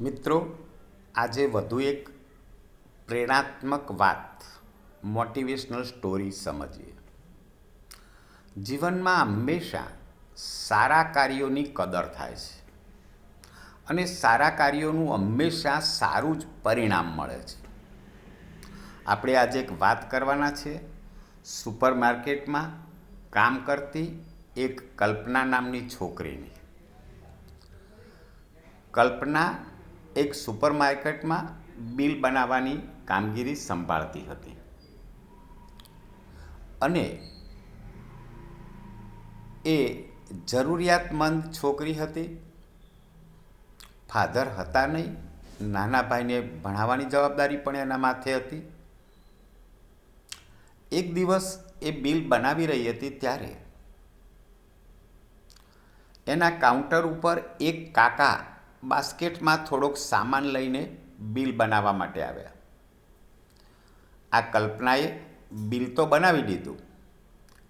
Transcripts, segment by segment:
મિત્રો, આજે વધુ એક પ્રેરણાત્મક વાત મોટિવેશનલ સ્ટોરી સમજીએ. જીવનમાં હંમેશા સારા કાર્યોની કદર થાય છે અને સારા કાર્યોનું હંમેશા સારું જ પરિણામ મળે છે. આપણે આજે એક વાત કરવાના છે સુપર માર્કેટમાં કામ કરતી એક કલ્પના નામની છોકરીની. કલ્પના એક સુપરમાર્કેટમાં બિલ બનાવવાની કામગીરી સંભાળતી હતી. અને એ જરૂરિયાતમંદ છોકરી હતી. ફાધર હતા નહીં, નાના ભાઈને ભણાવવાની જવાબદારી પણ એના માથે હતી. એક દિવસ એ બિલ બનાવી રહી હતી ત્યારે એના કાઉન્ટર ઉપર એક કાકા બાસ્કેટમાં થોડોક સામાન લઈને બિલ બનાવવા માટે આવ્યા. આ કલ્પનાએ બિલ તો બનાવી દીધું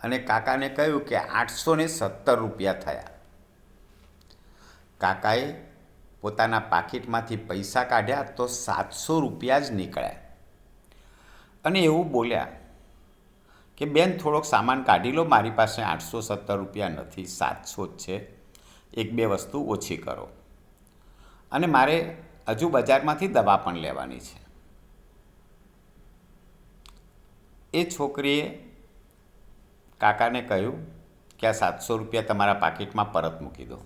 અને કાકાને કહ્યું કે આઠસો ને સત્તર રૂપિયા થયા. કાકાએ પોતાના પાકીટમાંથી પૈસા કાઢ્યા તો સાતસો રૂપિયા જ નીકળ્યા. અને એવું બોલ્યા કે, બેન, થોડોક સામાન કાઢી લો, મારી પાસે આઠસો સત્તર રૂપિયા નથી, સાતસો જ છે. એક બે વસ્તુ ઓછી કરો. અને મારે હજુ બજારમાંથી દવા પણ લેવાની છે. એ છોકરીએ કાકાને કહ્યું કે આ સાતસો રૂપિયા તમારા પાકીટમાં પરત મૂકી દો.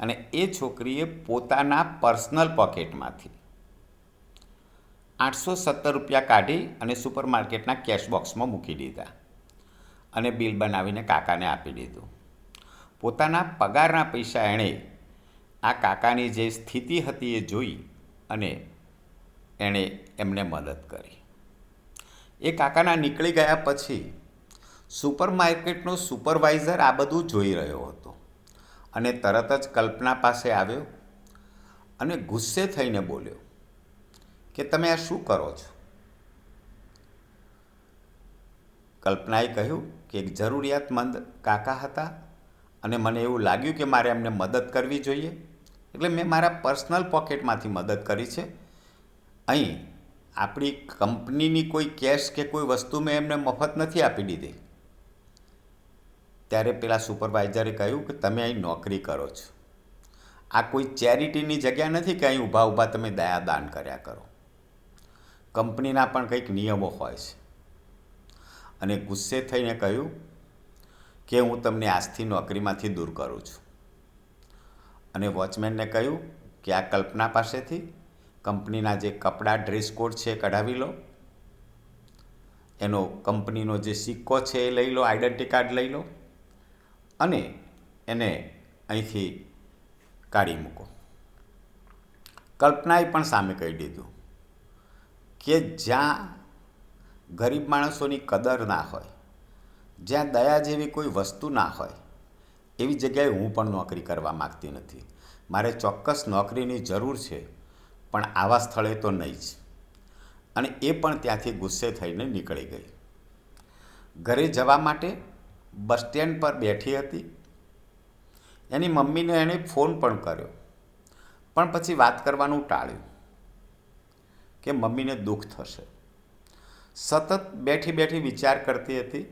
અને એ છોકરીએ પોતાના પર્સનલ પોકેટમાંથી આઠસો સત્તર રૂપિયા કાઢી અને સુપર માર્કેટના કેશ બોક્સમાં મૂકી દીધા અને બિલ બનાવીને કાકાને આપી દીધું. પોતાના પગારના પૈસા એણે આ કાકાની જે સ્થિતિ હતી એ જોઈ અને એણે એમને મદદ કરી. એ કાકાના નીકળી ગયા પછી સુપર માર્કેટનો સુપરવાઇઝર આ બધું જોઈ રહ્યો હતો અને તરત જ કલ્પના પાસે આવ્યો અને ગુસ્સે થઈને બોલ્યો, કે તમે આ શું કરો છો? કલ્પનાએ કહ્યું કે એક જરૂરિયાતમંદ કાકા હતા અને મને એવું લાગ્યું કે મારે એમને મદદ કરવી જોઈએ. એટલે મેં મારા પર્સનલ પોકેટમાંથી મદદ કરી છે. અહીં આપણી કંપનીની કોઈ કેશ કે કોઈ વસ્તુ મેં એમને મફત નથી આપી દીધી. ત્યારે પેલા સુપરવાઇઝરે કહ્યું કે તમે અહીં નોકરી કરો છો. આ કોઈ ચેરિટીની જગ્યા નથી કે અહીં ઊભા ઊભા તમે દયાદાન કર્યા કરો. કંપનીના પણ કંઈક નિયમો હોય છે. અને ગુસ્સે થઈને કહ્યું કે હું તમને આજથી નોકરીમાંથી દૂર કરું છું. અને વોચમેનને કહ્યું કે આ કલ્પના પાસેથી કંપનીના જે કપડાં ડ્રેસ કોડ છે કઢાવી લો. એનો કંપનીનો જે સિક્કો છે એ લઈ લો, આઈડેન્ટિટી કાર્ડ લઈ લો અને એને અહીંથી કાઢી મૂકો. કલ્પનાએ પણ સામે કહી દીધું કે જ્યાં ગરીબ માણસોની કદર ના હોય, જ્યાં દયા જેવી કોઈ વસ્તુ ના હોય એવી જગ્યાએ હું પણ નોકરી કરવા માગતી નથી. મારે ચોક્કસ નોકરીની જરૂર છે, પણ આવા સ્થળે તો નહીં જ. અને એ પણ ત્યાંથી ગુસ્સે થઈને નીકળી ગઈ. ઘરે જવા માટે બસ સ્ટેન્ડ પર બેઠી હતી. એની મમ્મીને એણે ફોન પણ કર્યો, પણ પછી વાત કરવાનું ટાળ્યું કે મમ્મીને દુઃખ થશે. સતત બેઠી બેઠી વિચાર કરતી હતી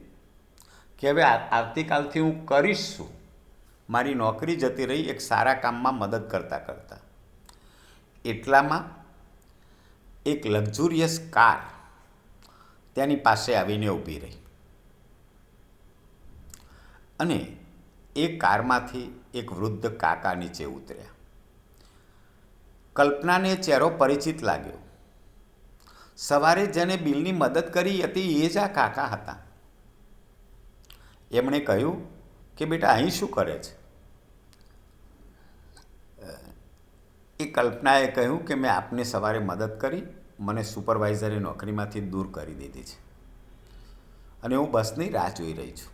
કે હવે આવતીકાલથી હું કરીશ શું? મારી નોકરી જતી રહી એક સારા કામમાં મદદ કરતાં કરતાં. એટલામાં એક લક્ઝુરિયસ કાર તેની પાસે આવીને ઊભી રહી. અને એ કારમાંથી એક વૃદ્ધ કાકા નીચે ઉતર્યા. કલ્પનાને ચહેરો પરિચિત લાગ્યો. સવારે જેને બિલની મદદ કરી હતી એ જ આ કાકા હતા. એમણે કહ્યું કે બેટા અહીં શું કરે છે? એ કલ્પનાએ કહ્યું કે મેં આપને સવારે મદદ કરી, મને સુપરવાઇઝરે નોકરીમાંથી દૂર કરી દીધી છે. અને હું બસની રાહ જોઈ રહી છું.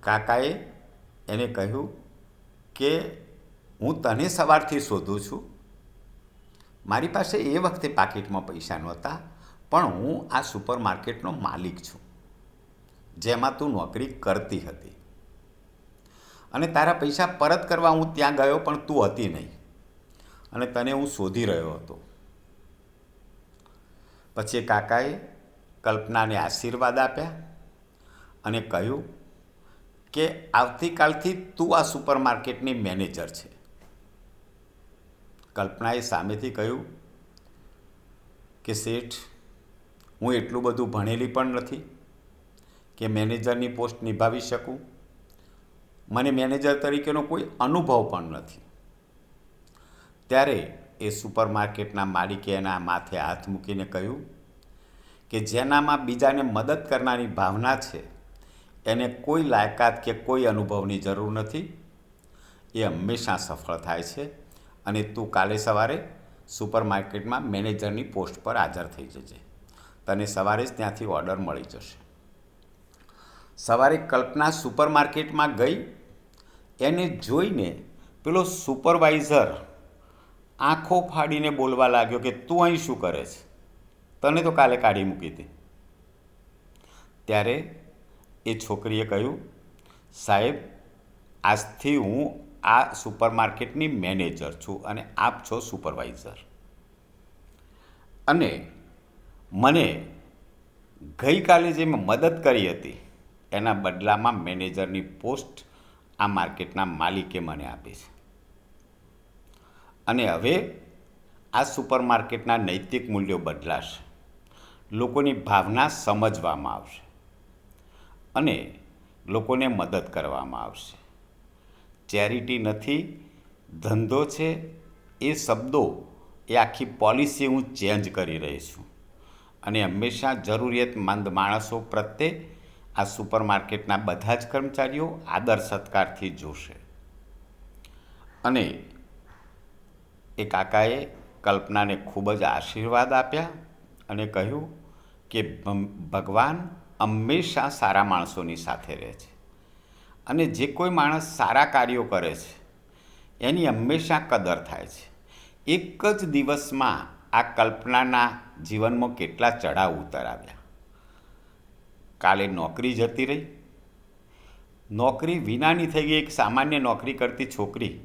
કાકાએ એને કહ્યું કે હું તને સવારથી શોધું છું. મારી પાસે એ વખતે પાકીટમાં પૈસા નહોતા, પણ હું આ સુપર માર્કેટનો માલિક છું. જેમાં તું નોકરી કરતી હતી. અને તારા પૈસા પરત કરવા હું ત્યાં ગયો, પણ તું હતી નહીં. અને તને હું શોધી રહ્યો હતો. પછી કાકાએ કલ્પનાને આશીર્વાદ આપ્યા અને કહ્યું કે આવતીકાલથી તું આ સુપરમાર્કેટની મેનેજર છે. કલ્પનાએ સામેથી કહ્યું કે શેઠ, હું એટલું બધું ભણેલી પણ નથી. કે મેનેજરની પોસ્ટ નિભાવી શકું? મને મેનેજર તરીકેનો કોઈ અનુભવ પણ નથી. ત્યારે એ સુપરમાર્કેટના માલિકે એના માથે હાથ મૂકીને કહ્યું કે જેનામાં બીજાને મદદ કરનારી ભાવના છે, એને કોઈ લાયકાત કે કોઈ અનુભવની જરૂર નથી. એ હંમેશા સફળ થાય છે અને તું કાલે સવારે સુપરમાર્કેટમાં મેનેજરની પોસ્ટ પર હાજર થઈ જજે. તને સવારે જ ત્યાંથી ઓર્ડર મળી જશે. સવારે કલ્પના સુપરમાર્કેટમાં ગઈ. એને જોઈને પેલો સુપરવાઇઝર આંખો ફાડીને બોલવા લાગ્યો કે, તું અહીં શું કરે છે? તને તો કાલે કાઢી મૂકી હતી. ત્યારે એ છોકરીએ કહ્યું, સાહેબ, આજથી હું આ સુપરમાર્કેટની મેનેજર છું અને આપ છો સુપરવાઇઝર. અને મને ગઈકાલે જે મેં મદદ કરી હતી એના બદલામાં મેનેજરની પોસ્ટ આ માર્કેટના માલિકે મને આપી છે. અને હવે આ સુપરમાર્કેટના નૈતિક મૂલ્યો બદલાશે. લોકોની ભાવના સમજવામાં આવશે. અને લોકોને મદદ કરવામાં આવશે. ચેરિટી નથી, ધંધો છે, એ શબ્દો એ આખી પોલિસી હું ચેન્જ કરી રહી છું. અને હંમેશા જરૂરિયાતમંદ માણસો પ્રત્યે આ સુપરમાર્કેટના બધા જ કર્મચારીઓ આદર સત્કારથી જોશે. અને એ કાકાએ કલ્પનાને ખૂબ જ આશીર્વાદ આપ્યા અને કહ્યું કે ભગવાન હંમેશા સારા માણસોની સાથે રહે છે. અને જે કોઈ માણસ સારા કાર્યો કરે છે, એની હંમેશા કદર થાય છે. એક જ દિવસમાં આ કલ્પનાના જીવનમાં કેટલા ચઢાવ ઉતર આવ્યા કાલે નોકરી જતી રહી. નોકરી વિનાની થઈ ગઈ, એક સામાન્ય નોકરી કરતી છોકરી.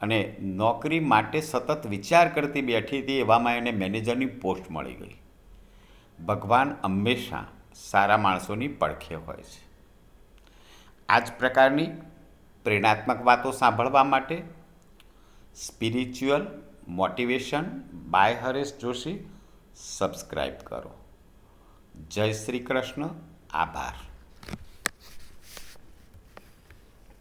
અને નોકરી માટે સતત વિચાર કરતી બેઠી હતી, એવામાં એને મેનેજરની પોસ્ટ મળી ગઈ. ભગવાન હંમેશા સારા માણસોની પડખે હોય છે. આ જ પ્રકારની પ્રેરણાત્મક વાતો સાંભળવા માટે spiritual motivation by Haresh Joshi subscribe કરો. જય શ્રી કૃષ્ણ. આભાર.